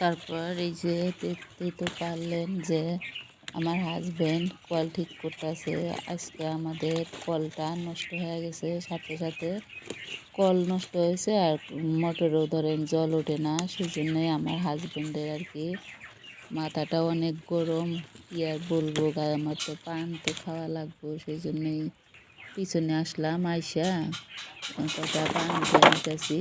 তারপর এই যে তো পারলেন যে আমার হাজব্যান্ড কল ঠিক করতেছে। আজকে আমাদের কলটা নষ্ট হয়ে গেছে, সাথে সাথে কল নষ্ট হয়েছে আর মোটরেও ধরেন জল ওঠে না সেই জন্যই আমার হাজব্যান্ডের আর কি মাথাটা অনেক গরম। কি আর বলব, গায়ে আমার তো পান তো খাওয়া লাগবো সেই জন্যই পিছনে আসলাম, আইসা কটা পান খেয়ে নিতেছি।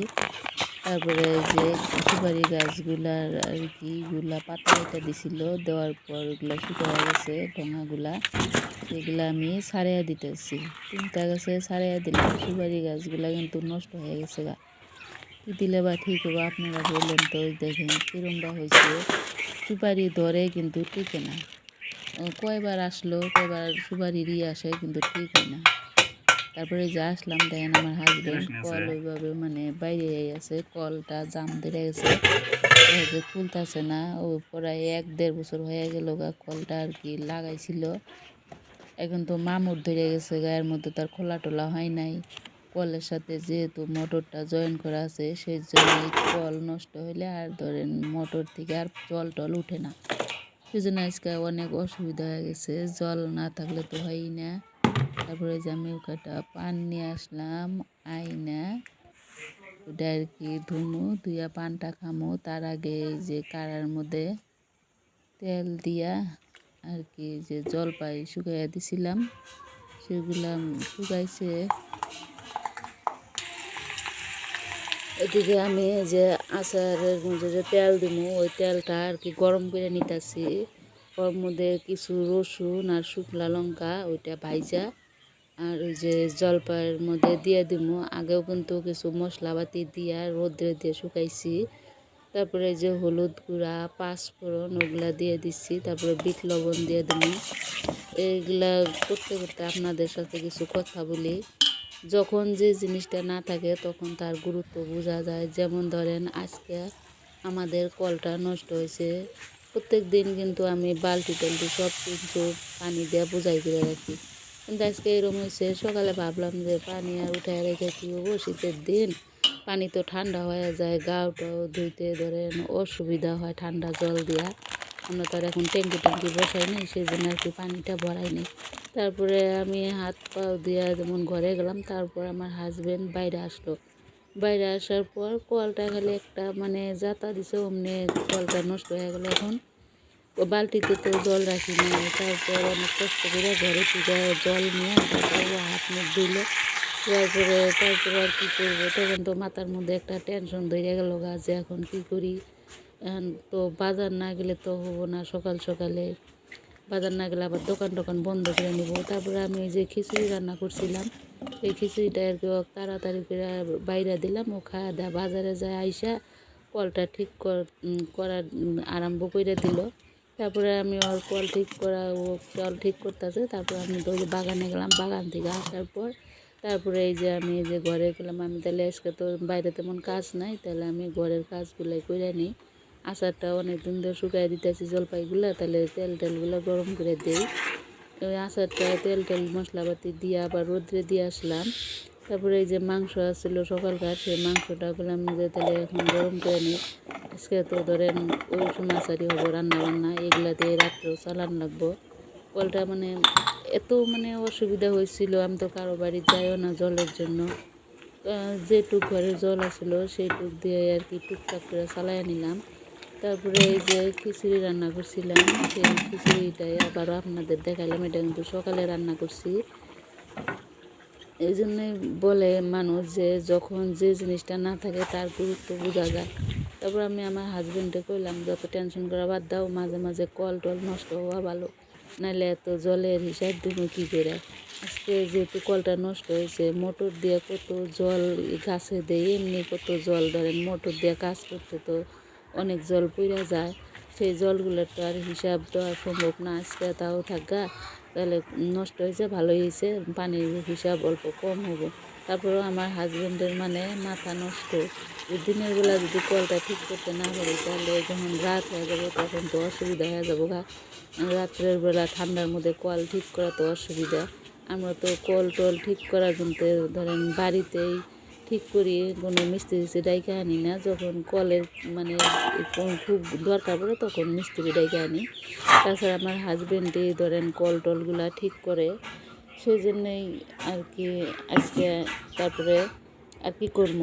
তারপরে যে সুপারি গাছগুলার আর কি গুলা, পাতা এটা দিছিল, দেওয়ার পর ওগুলো শুকিয়ে গেছে ঢোঙাগুলা সেগুলো আমি সারিয়ে দিতেছি। তিনটা গাছে সারিয়ে দিলাম সুপারি গাছগুলা কিন্তু নষ্ট হয়ে গেছে গা। কি দিলে বা ঠিক হবে আপনারা বললেন তো দেখেন কিরমটা হয়েছে। সুপারি ধরে কিন্তু টিকে না। কয়বার আসলো, কয়বার সুপারিরই আসে কিন্তু ঠিক হয় না। তারপরে যে আসলাম দেখেন আমার হাজবেন্ড কল ওইভাবে মানে বাইরে আছে কলটা জাম ধরে গেছে। যে খুলতেছে না ও প্রায় এক দেড় বছর হয়ে গেল গা কলটা আর কি লাগাইছিল। এখন তো মামুর ধরে গেছে গায়ের মধ্যে তার খোলা টোলা হয় নাই। কলের সাথে যেহেতু মোটরটা জয়েন করা আছে সেই জন্য কল নষ্ট হইলে আর ধরেন মোটর থেকে আর জল টল উঠে না। সেই জন্য আজকে অনেক অসুবিধা হয়ে গেছে জল না থাকলে তো হয়ই না। তারপরে যে আমি ওটা পান নিয়ে আসলাম, আইনা, ওটা আর কি ধুমু, ধুইয়া পানটা খামো। তার আগে যে কাড়ার মধ্যে তেল দিয়া আর কি যে জলপাই শুকাইয়া দিছিলাম, সেগুলা শুকাইছে। এদিকে আমি যে আচারের মধ্যে যে তেল দিব ওই তেলটা আর কি গরম করে নিতেছি। ওর মধ্যে কিছু রসুন আর শুকলা লঙ্কা, ওইটা ভাইজা আর ওই যে জলপাইয়ের মধ্যে দিয়ে দিব আগেও কিন্তু কিছু মশলাপাতি দিয়া রোদ্রে দিয়ে শুকাইছি। তারপরে যে হলুদ গুঁড়া, পাঁচফোড়ন ওগুলা দিয়ে দিচ্ছি। তারপরে বিট লবণ দিয়ে দিব এইগুলা করতে করতে আপনাদের সাথে কিছু কথা বলি। যখন যে জিনিসটা না থাকে তখন তার গুরুত্ব বোঝা যায়। যেমন ধরেন আজকে আমাদের কলটা নষ্ট হয়েছে। প্রত্যেক দিন কিন্তু আমি বালতি টালতি সব কিছু পানি দিয়ে বোঝাই করে রাখি। কিন্তু আজকে এরকম হয়েছে সকালে ভাবলাম যে পানি আর উঠায় রেখে কী হব? শীতের দিন। পানি তো ঠান্ডা হয়ে যায়, গাওটাও ধুইতে ধরেন অসুবিধা হয় ঠান্ডা জল দিয়া। আমরা তো আর এখন ট্যাঙ্কি ট্যাঙ্কি বসাই নি সেই জন্য আর কি পানিটা ভরাই নি তারপরে আমি হাত পা দিয়া যেমন ঘরে গেলাম, তারপর আমার হাজব্যান্ড বাইরে আসলো। বাইরে আসার পর কলটা খালি একটা মানে যাতা দিছে, অমনি কলটা নষ্ট হয়ে গেলো এখন। ও বালতিতে তো জল রাখি নিয়ে তারপর অনেক কষ্ট করে ঘরে থেকে জল নিয়ে তারপরে হাত মুখ ধুইলো। তারপরে তারপরে আর কী করব? তখন তো মাথার মধ্যে একটা টেনশন ধরে গেল যে এখন কী করি? তো বাজার না গেলে তো হব না সকাল সকালে। বাজার না গেলে আবার দোকান টোকান বন্ধ করে নেব। তারপরে আমি ওই যে খিচুড়ি রান্না করছিলাম, এই খিচুড়িটা আর কি তাড়াতাড়ি করে বাইরে দিলাম। ও খাওয়া দেওয়া বাজারে যায় আইসা কলটা ঠিক কর- করার আরম্ভ করে দিল। তারপরে আমি ওর কল ঠিক করা, ও কল ঠিক করতেছে, তারপরে আমি বাগানে গেলাম, বাগান থেকে আসার পর, তারপরে এই যে আমি এই যে ঘরে গেলাম, আমি তাহলে আজকে তো বাইরে তেমন কাজ নাই, তাহলে আমি ঘরের কাজগুলাই করে নিই। আচারটা অনেক দিন ধরে শুকাই দিতেছি জলপাইগুলো, তাহলে তেল টেলগুলো গরম করে দিই। ওই আচারটা তেল টেল মশলাপাতি দিয়ে আবার রোদ্রে দিয়ে আসলাম। তারপরে এই যে মাংস আসছিল সকালকার, সেই মাংসটা বললাম যে তাহলে এখন গরম করে নিই আজকে তো ধরেন ওই সময় আচারি হব রান্না বান্না এগুলা দিয়ে রাত্রেও চালান লাগবো। কলটা মানে এত মানে অসুবিধা হয়েছিল, আমি তো কারও বাড়ি যাইও না জলের জন্য। যেটুক ঘরে জল আসলো সেইটুক দিয়ে আর কি টুকটাক করে চালাই নিলাম। তারপরে এই যে খিচুড়ি রান্না করছিলাম, সেই খিচুড়িটাই আবারও আপনাদের দেখালাম এটা কিন্তু সকালে রান্না করছি। এই জন্যই বলে মানুষ যে যখন যে জিনিসটা না থাকে তার গুরুত্ব বোঝা যায় তারপর আমি আমার হাজবেন্ডে কইলাম, যত টেনশন করা বাদ দাও, মাঝে মাঝে কল টল নষ্ট হওয়া ভালো। নাহলে এত জলের হিসাব দিব কী করে? আজকে যেহেতু কলটা নষ্ট হয়েছে, মোটর দিয়ে কত জল গাছে দেয়, এমনি কত জল ধরেন, মোটর দিয়ে কাজ করতে তো অনেক জল পইরা যায়। সেই জলগুলোর তো আর হিসাব দেওয়া সম্ভব না, আজকে তাও থাকা। তাহলে নষ্ট হয়েছে ভালোই হয়েছে, পানির হিসাব অল্প কম হবে তারপরেও আমার হাজবেন্ডের মানে মাথা নষ্ট। দিনের বেলা যদি কলটা ঠিক করতে না পারি, তাহলে যখন রাত হয়ে যাবে, তখন তো অসুবিধা হয়ে যাব গা। রাত্রের বেলা ঠান্ডার মধ্যে কল ঠিক করা তো অসুবিধা। আমরা তো কল টল ঠিক করার জন্য ধরেন বাড়িতেই ঠিক করি, কোনো মিস্ত্রি টিস্ত্রি ডাইকে আনি না। যখন কলের মানে খুব দরকার পড়ে, তখন মিস্ত্রি ডাইকে আনি। তাছাড়া আমার হাজবেন্ডই ধরেন কল টলগুলা ঠিক করে। সেই জন্যই আর কি আজকে তারপরে আর কি করব?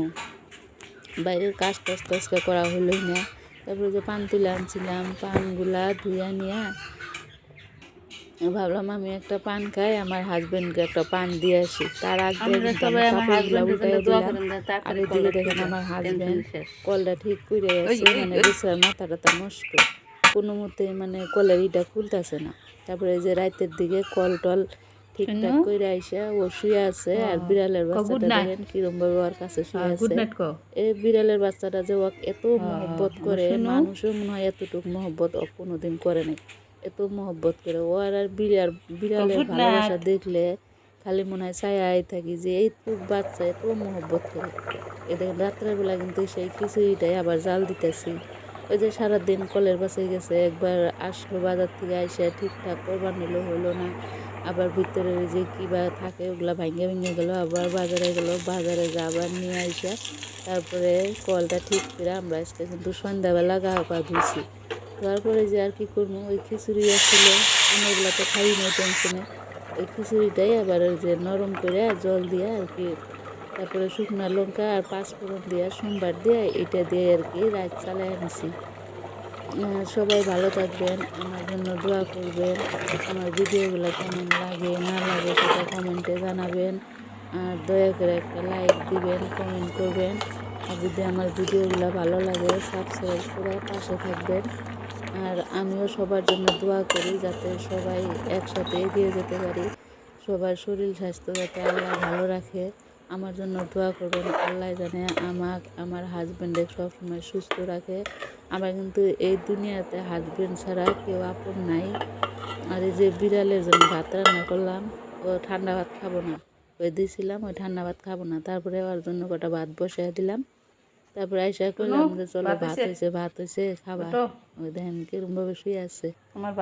বাইরের কাজ টাজ টাজকা করা হলোই না। তারপরে যে পান তুলে আনছিলাম, পানগুলা ধুইয়া নিয়া ভাবলাম আমি একটা পান খাই আমার হাজবেন্ডকে একটা পান দিয়ে আসি। তার আগে আর এদিকে দেখেন আমার হাজবেন্ড কলটা ঠিক করে আছে মানে ওই। বেচার মাথা টাথা নষ্ট। কোনো মতে মানে কলের ইটা খুলতেছে না। তারপরে যে রাতের দিকে কল টল ঠিকঠাক? করে আইসা ও শুয়ে আছে আর বিড়ালের বাচ্চাটা দেখেন কিরম ভাবে ওর কাছে শুয়ে আছে। এই বিড়ালের বাচ্চাটা যে ওকে এত মহব্বত করে? মানুষও মনে হয় এতটুকু মহব্বত ও কোনোদিন করে নাই। এত মহব্বত করে। ও আর আর বিড়াল বিড়ালের ভালোবাসা দেখলে খালি মনে হয় ছায়াই থাকি যে এই টুক বাচ্চা এত মহব্বত করে। এ দেখেন রাত্রের বেলা কিন্তু সেই খিচুড়িটাই আবার জাল দিতেছি। ওই যে সারাদিন কলের পাশে গেছে একবার আসলো বাজার থেকে আইসা ঠিকঠাক করবার নিলো হলো না। আবার ভিতরে যে কিবা থাকে ওগুলা ভাঙে ভেঙে গেলো আবার বাজারে গেল বাজারে যা আবার নিয়ে আইসা তারপরে কলটা ঠিক করে আমরা আজকে কিন্তু সন্ধ্যাবেলা গা পা ধুইছি। তারপরে যে আর কি করব, ওই খিচুড়ি আসছিল ওগুলো তো খাই নাই টেনশনে ওই খিচুড়িটাই আবার ওই যে নরম করে জল দিয়ে আর কি, তারপরে শুকনো লঙ্কা আর পাঁচফোড়ন দিয়ে, সোমবার দিয়ে এটা দিয়ে আর কি রাত চালাই আনছি। সবাই ভালো থাকবেন, আমার জন্য দোয়া করবেন, আমার ভিডিওগুলো কেমন লাগে, না লাগে সেটা কমেন্টে জানাবেন। আর দয়া করে একটা লাইক দিবেন কমেন্ট করবেন। আর যদি আমার ভিডিওগুলো ভালো লাগে সাবস্ক্রাইব করে পাশে থাকবেন। আর আমিও সবার জন্য দোয়া করি যাতে সবাই একসাথে এগিয়ে যেতে পারি। সবার শরীর স্বাস্থ্য যাতে আল্লাহ ভালো রাখে। আমার জন্য দোয়া করবেন। আল্লাহ জানে আমাক, আমার হাজব্যান্ডে সবসময় সুস্থ রাখে। আমার কিন্তু এই দুনিয়াতে হাজব্যান্ড ছাড়া কেউ আপন নাই। আর এই যে বিড়ালের জন্য ভাত রান্না করলাম, ও ঠান্ডা ভাত খাব না। ওই দিয়েছিলাম ওই ঠান্ডা ভাত খাব না। তারপরে ওর জন্য কটা ভাত বসিয়ে দিলাম। তারপরে আইসা করলাম যে চলো ভাত? হয়েছে ভাত হয়েছে খাবার। ওই দেখেন কিরম ভাবে শুয়ে আছে। আমার